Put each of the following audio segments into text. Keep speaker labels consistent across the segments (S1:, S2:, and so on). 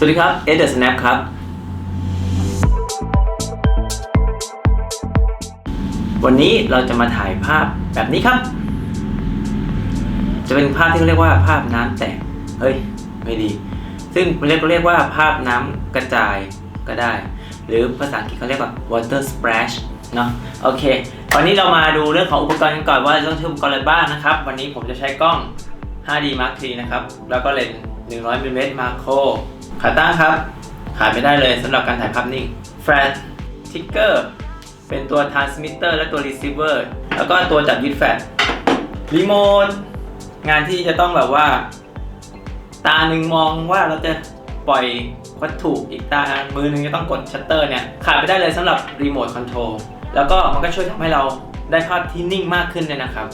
S1: สวัสดีครับ เอเดอร์สแนปครับ วันนี้เราจะมาถ่ายภาพแบบนี้ครับ จะเป็นภาพที่เรียกว่าภาพน้ำแตก เฮ้ย ไม่ดี ซึ่งเรียกเรียกว่าภาพน้ำกระจายก็ได้ หรือภาษาอังกฤษเขาเรียกว่า water splash เนาะโอเควันนี้เรามาดูเรื่องของอุปกรณ์กันก่อนว่าต้องใช้อุปกรณ์อะไรบ้างนะครับ วันนี้ผมจะใช้กล้อง 5D Mark III นะครับ แล้วก็เลนส์100 mm macro ขาตั้งครับ ขาดไม่ได้เลยสำหรับการถ่ายภาพนิ่ง Flash Ticker เป็นตัว transmitter และตัว receiver แล้วก็ตัวจับยึดแฟลชรีโมทงานที่จะต้องแบบว่า ตาหนึ่งมองว่าเราจะปล่อยวัตถุอีกตามือหนึ่งจะต้องกดชัตเตอร์เนี่ย ขาดไม่ได้เลยสำหรับรีโมทคอนโทรลแล้วก็มันก็ช่วยทำให้เราได้ภาพที่นิ่งมากขึ้นเลยนะครับ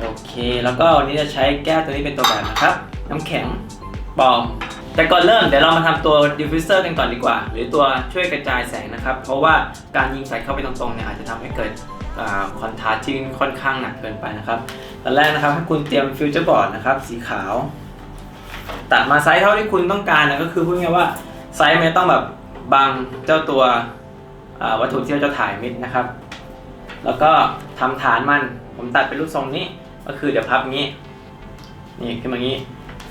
S1: โอเค แล้วก็วันนี้จะใช้แก้วตัวนี้เป็นตัวแบบนะครับ น้ำแข็งปอม แต่ก่อนเริ่มเดี๋ยวเรามาทำตัวดิฟฟิวเซอร์กันก่อนดีกว่า หรือตัวช่วยกระจายแสงนะครับ เพราะว่าการยิงแสงเข้าไปตรงๆเนี่ยอาจจะทำให้เกิดคอนทราสต์ที่ค่อนข้างหนักเกินไปนะครับตอนแรกนะครับให้คุณเตรียมฟิวเจอร์บอร์ดนะครับสีขาว ตัดมาไซส์เท่าที่คุณต้องการนะก็คือพูดง่ายว่าไซส์มันต้องแบบบังเจ้าตัววัตถุที่เราจะถ่ายมิดนะครับ แล้วก็ทำฐานมันผมตัดเป็นรูปทรงนี้ก็คือเดี๋ยวพับงี้นี่ขึ้นมางี้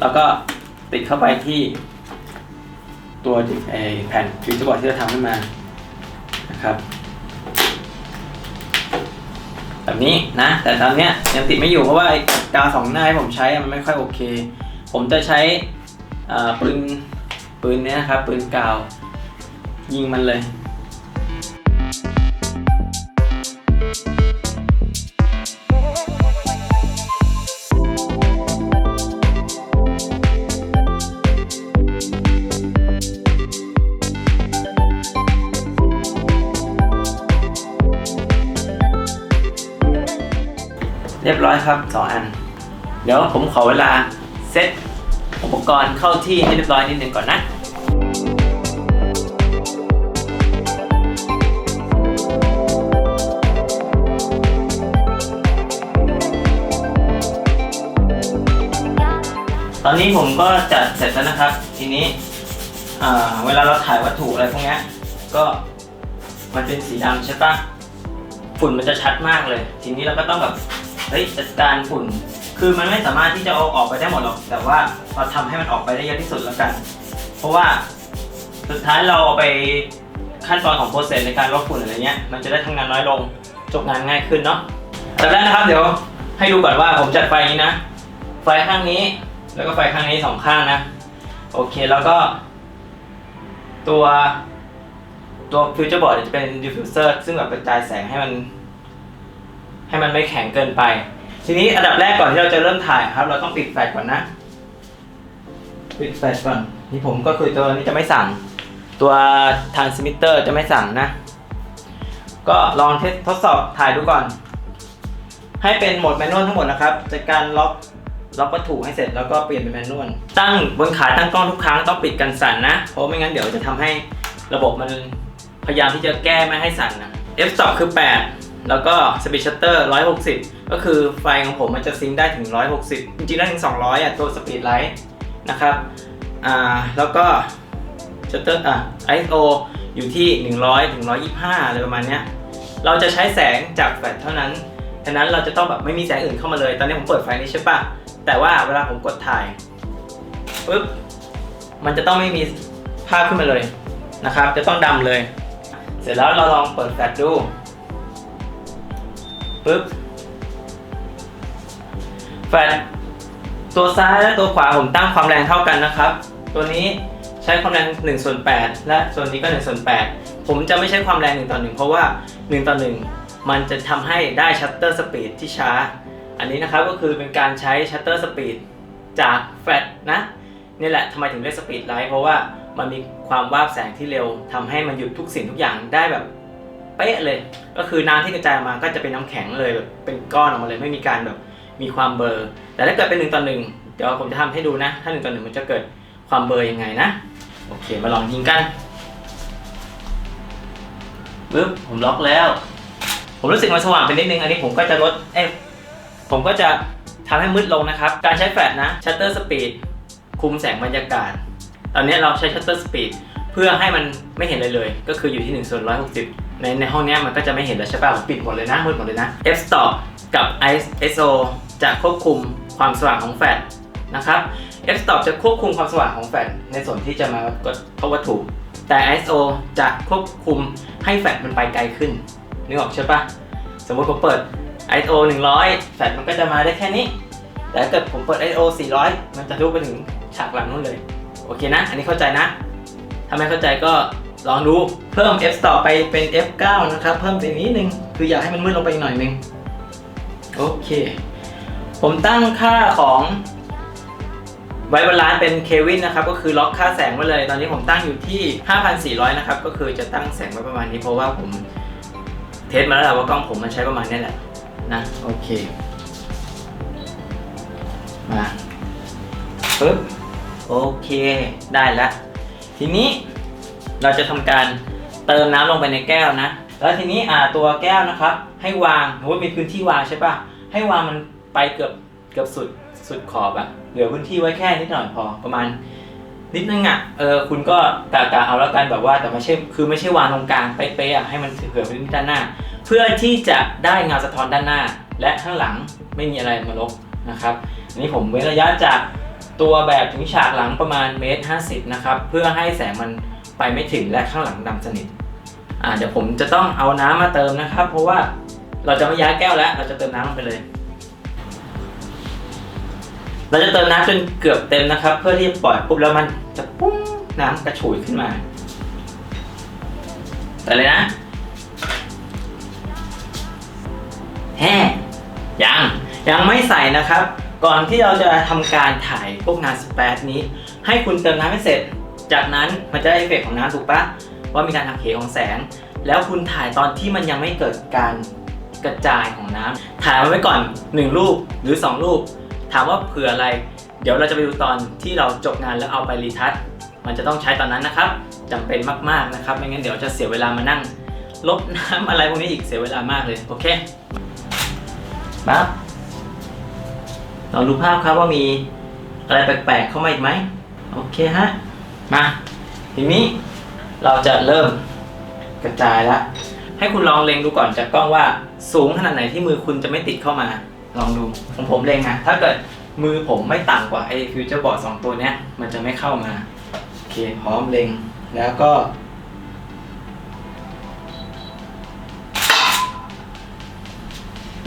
S1: แล้วก็ ติดเข้าไปที่ตัวแผ่นฟิวเจอร์บอร์ดที่เราทำขึ้นมานะครับแบบนี้นะ แต่ตอนเนี้ยยังติดไม่อยู่เพราะว่าไอ้กาวสองหน้าที่ผมใช้มันไม่ค่อยโอเค ผมจะใช้ปืนปืนเนี้ยนะครับปืนกาวยิงมันเลย เรียบร้อยครับสองอัน เดี๋ยวผมขอเวลาเซตอุปกรณ์เข้าที่ให้เรียบร้อยนิดนึงก่อนนะตอนนี้ผมก็จัดเสร็จแล้วนะครับ ทีนี้เวลาเราถ่ายวัตถุอะไรพวกนี้ก็มันเป็นสีดำใช่ปะฝุ่นมันจะชัดมากเลย ทีนี้เราก็ต้องแบบ เฮ้ยจัดการฝุ่น คือมันไม่สามารถที่จะเอาออกไปได้หมดหรอก แต่ว่าเราทำให้มันออกไปได้เยอะที่สุดแล้วกัน เพราะว่าสุดท้ายเราเอาไปขั้นตอนของโปรเซสในการลบฝุ่นอะไรเงี้ย มันจะได้ทำงานน้อยลง จบงานง่ายขึ้นเนาะแต่แรกนะครับเดี๋ยวให้ดูก่อนว่าผมจัดไฟนี้นะ ไฟข้างนี้ แล้วก็ไฟข้างนี้สองข้างนะ โอเคแล้วก็ ตัวตัวฟิวเจอร์บอร์ดจะเป็นดิฟฟิวเซอร์ซึ่งแบบกระจายแสงให้มัน ให้มันไม่แข็งเกินไป ทีนี้อันดับแรกก่อนที่เราจะเริ่มถ่ายครับ เราต้องปิดแฟลชก่อนนะ ปิดแฟลชก่อน นี่ผมก็คือตัวนี้จะไม่สั่ง ตัวทรานสมิเตอร์จะไม่สั่งนะ ก็ลองทสทดสอบถ่ายดูก่อน ให้เป็นโหมดแมนนวลทั้งหมดนะครับจัดการล็อกล็อกวัตถุให้เสร็จแล้วก็เปลี่ยนเป็นแมนนวล ตั้งบนขาตั้งกล้องทุกครั้งต้องปิดกันสั่นนะ เพราะไม่งั้นเดี๋ยวจะทำให้ระบบมันพยายามที่จะแก้ไม่ให้สั่นนะ f stop คือ 8 แล้วก็ speed shutter 160 ก็คือไฟของผมมันจะซิงได้ถึง 160 จริงๆได้ถึง 200 อะ ตัว speed light นะครับอ่าแล้วก็ shutter อะ ISO อยู่ที่ 100 ถึง 125 อะไรประมาณเนี้ยเราจะใช้แสงจากแฟลชเท่านั้นฉะนั้นเราจะต้องแบบไม่มีแสงอื่นเข้ามาเลย ตอนนี้ผมเปิดไฟนี้ใช่ปะแต่ว่าเวลาผมกดถ่ายปุ๊บมันจะต้องไม่มีภาพขึ้นมาเลยนะครับ จะต้องดำเลย เสร็จแล้วเราลองเปิดแฟลชดู ปุ๊บแฟลชตัวซ้ายและตัวขวาผมตั้งความแรงเท่ากันนะครับ ตัวนี้ใช้ความแรง1ส่วน8และส่วนนี้ก็1ส่วน8ผมจะไม่ใช้ความแรง1ต่อ1เพราะว่า1ต่อ1มันจะทำให้ได้ชัตเตอร์สปีดที่ช้า อันนี้นะครับก็คือเป็นการใช้ชัตเตอร์สปีดจากแฟลชนะนี่แหละทำไมถึงเรียกสปีดไลท์เพราะว่ามันมีความวาบแสงที่เร็วทำให้มันหยุดทุกสิ่งทุกอย่างได้แบบ ป๊ะเลย ก็คือน้ำที่กระจายออกมาก็จะเป็นน้ำแข็งเลยแบบเป็นก้อนออกมาเลยไม่มีการแบบมีความเบลอร์ แต่ถ้าเกิดเป็นหนึ่งต่อหนึ่งเดี๋ยวผมจะทำให้ดูนะ ถ้าหนึ่งต่อหนึ่งมันจะเกิดความเบลอร์ยังไงนะ โอเคมาลองยิงกันปึ๊บผมล็อกแล้ว ผมรู้สึกมันสว่างไปนิดนึงอันนี้ผมก็จะลดเอ้ยผมก็จะทำให้มืดลงนะครับ การใช้แฟลชนะชัตเตอร์สปีดคุมแสงบรรยากาศ ตอนนี้เราใช้ shutter speed เพื่อให้มันไม่เห็นเลยเลย ก็คืออยู่ที่1ส่วน160 ในในห้องเนี้ยมันก็จะไม่เห็นแล้วใช่ป่ะผมปิดหมดเลยนะมืดหมดเลยนะ f stop กับ ISO จะควบคุมความสว่างของแฟลชนะครับ f stop จะควบคุมความสว่างของแฟลชในส่วนที่จะมากดเข้าวัตถุแต่ ISO จะควบคุมให้แฟลชมันไปไกลขึ้นนึกออกใช่ปะสมมติผมเปิด ISO 100 แฟลชมันก็จะมาได้แค่นี้ แต่ถ้าเกิดผมเปิด ISO 400 มันจะลุไปถึงฉากหลังนู้นเลย โอเคนะ อันนี้เข้าใจนะ ถ้าไม่เข้าใจก็ ลองดูเพิ่ม f stop ไปเป็น f9 นะครับ เพิ่มไปนิดนึง คืออยากให้มันมืดลงไปอีกหน่อยนึง โอเค ผมตั้งค่าของไว้บาลานเป็นเควินนะครับ ก็คือล็อกค่าแสงไว้เลย ตอนนี้ผมตั้งอยู่ที่ 5,400 นะครับ ก็คือจะตั้งแสงไว้ประมาณนี้ เพราะว่าผมเทสมาแล้วแหละว่ากล้องผมมันใช้ประมาณนี้แหละนะ โอเค มาปึ๊บโอเค ได้แล้วทีนี้ เราจะทำการเติมน้ำลงไปในแก้วนะ แล้วทีนี้อ่าตัวแก้วนะครับ ให้วางสมมติมีพื้นที่วางใช่ปะให้วางมันไปเกือบเกือบสุดสุดขอบอะเหลือพื้นที่ไว้แค่นิดหน่อยพอประมาณนิดนึงอะเออ คุณก็กะกะเอาแล้วกันแบบว่าแต่ไม่ใช่ คือไม่ใช่วางตรงกลางเป๊ะๆอะให้มันเผื่อพื้นที่ด้านหน้า เพื่อที่จะได้เงาสะท้อนด้านหน้า และข้างหลังไม่มีอะไรมาลบนะครับ อันนี้ผมเว้นระยะจากตัวแบบถึงฉากหลังประมาณเมตรห้าสิบนะครับ เพื่อให้แสงมัน ไปไม่ถึงและข้างหลังดำสนิทอ่าเดี๋ยวผมจะต้องเอาน้ำมาเติมนะครับ เพราะว่าเราจะไม่ย้ายแก้วแล้ว เราจะเติมน้ำลงไปเลย เราจะเติมน้ำจนเกือบเต็มนะครับ เพื่อที่จะปล่อยปุ๊บแล้วมันจะปุ้งน้ำกระฉูดขึ้นมาแต่เลยนะแฮ่ยัง ยังไม่ใส่นะครับ ก่อนที่เราจะทำการถ่ายพวกงานสเปซนี้ ให้คุณเติมน้ำให้เสร็จ จากนั้นมันจะได้เอฟเฟกต์ของน้ำถูกปะว่ามีการหักเหของแสง แล้วคุณถ่ายตอนที่มันยังไม่เกิดการกระจายของน้ำถ่ายมันไว้ก่อน 1 รูปหรือ 2 รูป ถามว่าเผื่ออะไร เดี๋ยวเราจะไปดูตอนที่เราจบงานแล้วเอาไปรีทัชมันจะต้องใช้ตอนนั้นนะครับจำเป็นมากๆนะครับ ไม่งั้นเดี๋ยวจะเสียเวลามานั่ง ลบน้ำอะไรพวกนี้อีกเสียเวลามากเลย โอเคปั๊บลองดูภาพครับว่ามีอะไรแปลกๆเข้ามาอีกไหม โอเคฮะ มาทีนี้เราจะเริ่มกระจายละให้คุณลองเล็งดูก่อนจากกล้องว่าสูงขนาดไหนที่มือคุณจะไม่ติดเข้ามา ลองดูของผมเล็งนะถ้าเกิดมือผมไม่ต่ำกว่าไอ้ฟิวเจอร์บอร์ดสองตัวเนี้ยมันจะไม่เข้ามาโอเคพร้อมเล็งแล้วก็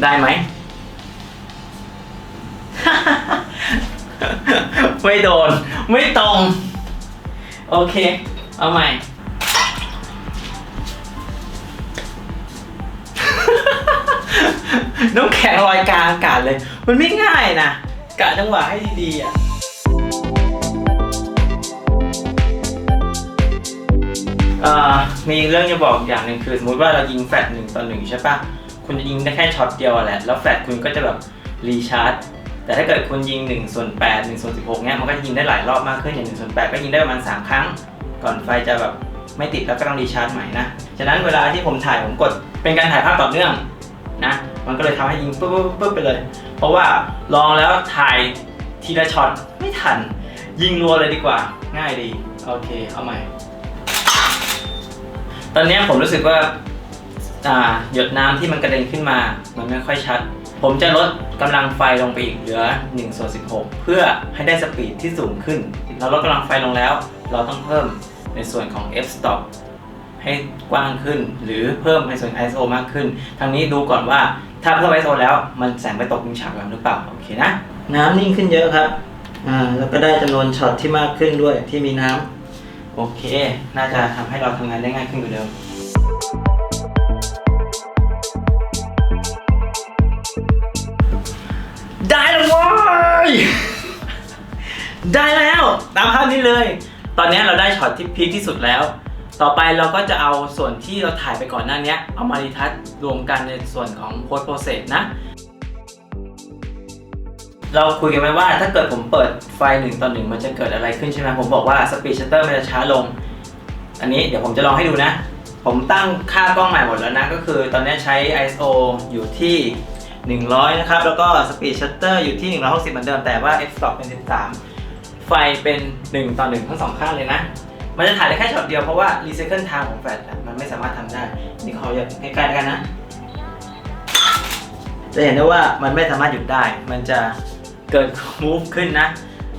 S1: ได้ไหม ไม่โดน ไม่ตรง โอเค เอาใหม่ น้ำแข็งลอยกลางอากาศเลย มันไม่ง่ายนะกะจังหวะให้ดีๆอะมีเรื่องจะบอกอย่างหนึ่งคือสมมติว่าเรายิงแฟลชหนึ่งต่อหนึ่งใช่ปะคุณจะยิงได้แค่ช็อตเดียวแหละ แล้วแฟลชคุณก็จะแบบรีชาร์จ แต่ถ้าเกิดคุณยิง1ส่วน8 1ส่วน16เนี้ยมันก็จะยิงได้หลายรอบมากขึ้นอย่าง1ส่วน8ก็ยิงได้ประมาณ 3 ครั้ง ก่อนไฟจะแบบไม่ติดแล้วก็ต้องรีชาร์จใหม่นะ ฉะนั้นเวลาที่ผมถ่ายผมกดเป็นการถ่ายภาพต่อเนื่องนะ มันก็เลยทำให้ยิงปุ๊บปุ๊บปุ๊บไปเลย เพราะว่าลองแล้วถ่ายทีละช็อตไม่ทัน ยิงรัวเลยดีกว่า ง่ายดี โอเค เอาใหม่ ตอนนี้ผมรู้สึกว่าหยดน้ำที่มันกระเด็นขึ้นมา มันไม่ค่อยชัด ผมจะลดกำลังไฟลงไปอีกเหลือ1ส่วน16 เพื่อให้ได้สปีดที่สูงขึ้น เราลดกำลังไฟลงแล้ว เราต้องเพิ่มในส่วนของ f stop ให้กว้างขึ้น หรือเพิ่มในส่วน ISO มากขึ้น ทางนี้ดูก่อนว่าถ้าเพิ่ม ISO แล้วมันแสงไปตกมุมฉากหรือเปล่า โอเคนะ น้ำนิ่งขึ้นเยอะครับอ่าแล้วก็ได้จำนวนช็อตที่มากขึ้นด้วยที่มีน้ำโอเค น่าจะทำให้เราทำงานได้ง่ายขึ้นกว่าเดิม ได้แล้วตามภาพนี้เลย ตอนนี้เราได้ช็อตที่พีคที่สุดแล้ว ต่อไปเราก็จะเอาส่วนที่เราถ่ายไปก่อนหน้านี้เอามารีทัชรวมกันในส่วนของ post process นะ เราคุยกันไว้ว่าถ้าเกิดผมเปิดไฟหนึ่งต่อหนึ่งมันจะเกิดอะไรขึ้นใช่ไหมผมบอกว่า speed shutter มันจะช้าลง อันนี้เดี๋ยวผมจะลองให้ดูนะ ผมตั้งค่ากล้องใหม่หมดแล้วนะ ก็คือตอนนี้ใช้ ISO อยู่ที่100 นะครับ แล้วก็ speed shutter อยู่ที่ 160 เหมือนเดิม แต่ว่า f stop เป็น 13 ไฟเป็น 1 ต่อ 1 ทั้งสองข้างเลยนะ มันจะถ่ายได้แค่ช็อตเดียวเพราะว่ารีไซเคิลทม์ของแฟลชอะมันไม่สามารถทำได้ นี่เขออย่าใกล้ๆกันนะ จะเห็นได้ว่ามันไม่สามารถหยุดได้ มันจะเกิด move ขึ้นนะ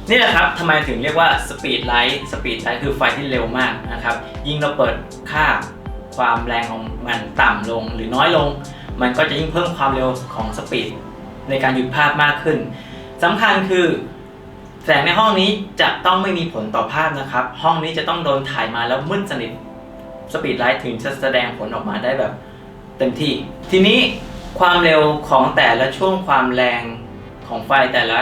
S1: นี่แหละครับทำไมถึงเรียกว่า speed light speed light คือไฟที่เร็วมากนะครับ ยิ่งเราเปิดค่าความแรงของมันต่ำลงหรือน้อยลง มันก็จะยิ่งเพิ่มความเร็วของสปีดในการหยุดภาพมากขึ้นสำคัญคือ แสงในห้องนี้จะต้องไม่มีผลต่อภาพนะครับ ห้องนี้จะต้องโดนถ่ายมาแล้วมืดสนิทสปีดไลท์ถึงจะแสดงผลออกมาได้แบบเต็มที่ ทีนี้ความเร็วของแต่ละช่วงความแรงของไฟแต่ละ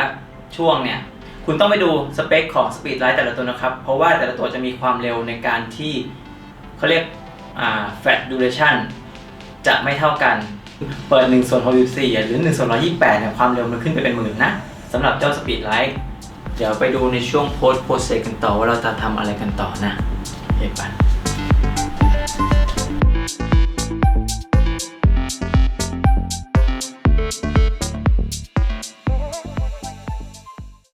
S1: ช่วงเนี่ย คุณต้องไปดูสเปคของสปีดไลท์แต่ละตัวนะครับ เพราะว่าแต่ละตัวจะมีความเร็วในการที่เขาเรียกอ่า flat duration จะไม่เท่ากัน เปิด1ส่วน64หรือ1ส่วน128เนี่ยความเร็วมันขึ้นไปเป็นหมื่นนะสำหรับเจ้าสปีดไลท์ เดี๋ยวไปดูในช่วงโพสต์โปรเซสกันต่อว่าเราจะทำอะไรกันต่อนะเอเคไป